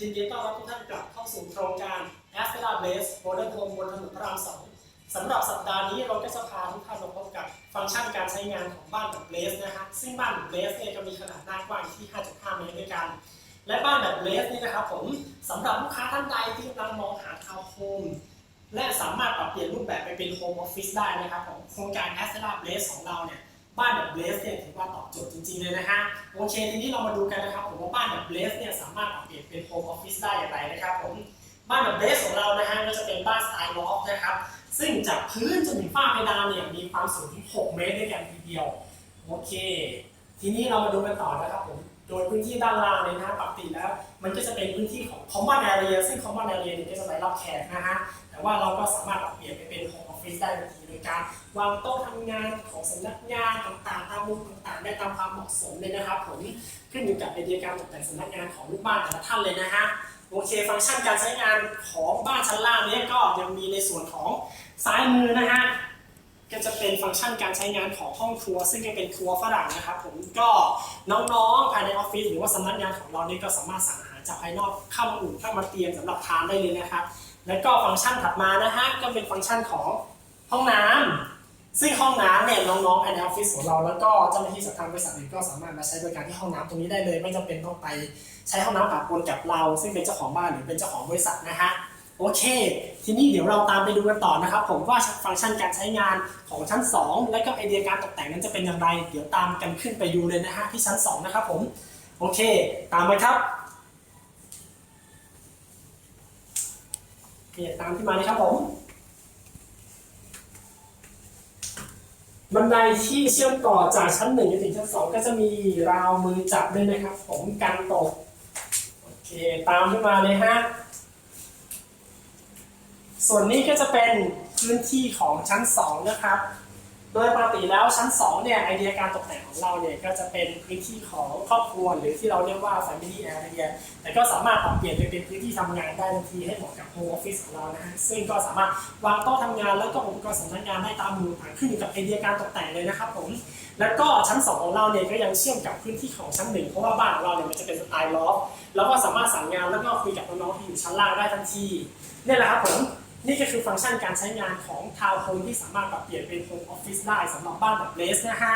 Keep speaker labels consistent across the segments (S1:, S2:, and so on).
S1: ยินดีต้อนรับทุกท่านกลับเข้าสู่โครงการ a s t r a Blaze Modern Home บนถนนพระรามสองสำหรับสัปดาห์นี้เราก็จะพาทุกท่านมาพบกับฟังก์ชันการใช้งานของบ้านแบบ Blaze นะฮะซึ่งบ้านแบบ Blaze เนี่ยจะมีขนาดหน้ากว้างที่ 5.5 เมตรด้วยกัน และบ้านแบบ Blaze นี่นะครับผมสำหรับลูกค้าท่านใดที่กำลังมองหาทาวน์โฮมและสามารถปรับเปลี่ยนรูปแบบไปเป็นโฮมออฟฟิศได้นะครับผมโครงการ a s t r a Blaze ของเราเนี่ย บ้านแบบเบสเนี่ยถือว่าตอบโจทย์จริงๆเลยนะฮะโอเคทีนี้เรามาดูกันนะครับผมว่าบ้านแบบเบสเนี่ยสามารถปรับเปลี่ยนเป็นโฮมออฟฟิศได้อย่างไรนะครับผมบ้านแบบเบสของเรานะฮะก็จะเป็นบ้านสไตล์ลอฟนะครับซึ่งจากพื้นจนถึงฝ้าเพดานเนี่ยมีความสูงถึง 6 เมตรด้วยกันทีเดียวโอเค ทีนี้เรามาดูกันต่อนะครับผม โดยพื้นที่ด้านล่างเนี่ยนะฮะปกติแล้ว มันก็จะเป็นพื้นที่ของ common area ซึ่ง common area เนี่ยก็จะไปรับแขกนะฮะแต่ว่าเราก็สามารถปรับเปลี่ยนไปเป็น home office ได้ทันทีโดยการวางโต๊ะทำงานของสำนักงานต่างๆตามมุมต่างๆ ได้ตามความเหมาะสมเลยนะครับผมขึ้นอยู่กับไอเดียการตกแต่งสำนักงานของลูกบ้านแต่ละท่านเลยนะฮะโอเคฟังก์ชันการใช้งานของบ้านชั้นล่างนี้ก็ยังมีในส่วนของซ้ายมือนะฮะ ก็จะเป็นฟังก์ชันการใช้งานของห้องครัว ซึ่งยังเป็นครัวฝรั่งนะครับผมก็น้องๆภายในออฟฟิศหรือว่าสำนักงานของเรานี่ก็สามารถสั่งอาหารจากภายนอกเข้ามาอุ่นเข้ามาเตรียมสำหรับทานได้เลยนะครับ แล้วก็ฟังก์ชันถัดมานะฮะก็เป็นฟังก์ชันของห้องน้ำซึ่งห้องน้ำเนี่ยน้องๆภายในออฟฟิศของเราแล้วก็เจ้าหน้าที่จากทางบริษัทเองก็สามารถมาใช้บริการที่ห้องน้ำตรงนี้ได้เลย ไม่จำเป็นต้องไปใช้ห้องน้ำปะปนกับเรา ซึ่งเป็นเจ้าของบ้านหรือเป็นเจ้าของบริษัทนะฮะ โอเค ทีนี้เดี๋ยวเราตามไปดูกันต่อนะครับ ผมว่าฟังก์ชันการใช้งานของชั้น 2 และก็ไอเดียการตกแต่งนั้นจะเป็นอย่างไร เดี๋ยวตามกันขึ้นไปดูเลยนะฮะที่ชั้น 2 นะครับผมโอเค ตามมาครับเนียตามที่มาเลยครับผมบันไดที่เชื่อมต่อจากชั้นหนึ่งจนถึงชั้นสองก็จะมีราวมือจับด้วยนะครับ ผมกันตกโอเค ตามขึ้นมาเลยฮะ ส่วนนี้ก็จะเป็นพื้นที่ของชั้น 2 นะครับ โดยปกติแล้วชั้น 2 เนี่ยไอเดียการตกแต่งของเราเนี่ยก็จะเป็นพื้นที่ของครอบครัวหรือที่เราเรียกว่า Family Area แต่ก็สามารถปรับเปลี่ยนไปเป็นพื้นที่ทำงานได้ทันทีให้เหมาะกับ Home Office ของเรานะฮะซึ่งก็สามารถวางโต๊ะทำงานแล้วก็อุปกรณ์สำนักงานได้ตามมุมต่างขึ้นอยู่กับไอเดียการตกแต่งเลยนะครับผมแล้วก็ชั้น 2 ของเราเนี่ยก็ยังเชื่อมกับพื้นที่ของชั้นหนึ่งเพราะว่าบ้านของเราเนี่ยมันจะเป็นสไตล์ลอฟแล้วก็สามารถสั่งงานแล้วก็คุยกับน้องๆที่อยู่ชั้นล่างได้ทันทีนี่แหละครับผม นี่ก็คือฟังก์ชันการใช้งานของทาวน์โฮมที่สามารถปรับเปลี่ยนเป็นโฮมออฟฟิศได้สำหรับบ้านแบบเลสนะฮะ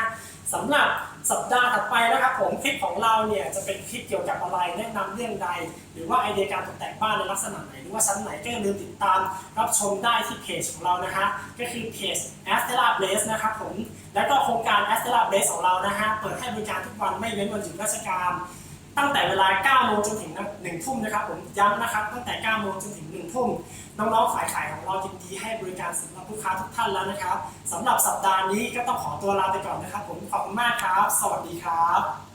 S1: สำหรับสัปดาห์ถัดไปนะครับผมคลิปของเราเนี่ยจะเป็นคลิปเกี่ยวกับอะไรแนะนำเรื่องใด หรือว่าไอเดียการตกแต่งบ้านในลักษณะไหนหรือว่าชั้นไหนก็อย่าลืมติดตาม รับชมได้ที่เพจของเรานะฮะก็คือเพจ a s t e l a Blaze นะครับผมแล้วก็โครงการ a s t e l a Blaze ของเรานะฮะเปิดให้บริการทุกวันไม่เว้นวันหยุดราชการ ตั้งแต่เวลา9โมงจนถึง1ทุ่มนะครับผมย้ำนะครับ ตั้งแต่9โมงจนถึง1ทุ่มน้องๆฝ่ายขายของเรายินดีให้บริการสำหรับลูกค้าทุกท่านแล้วนะครับสำหรับสัปดาห์นี้ก็ต้องขอตัวลาไปก่อนนะครับ ผมขอบคุณมากครับ สวัสดีครับ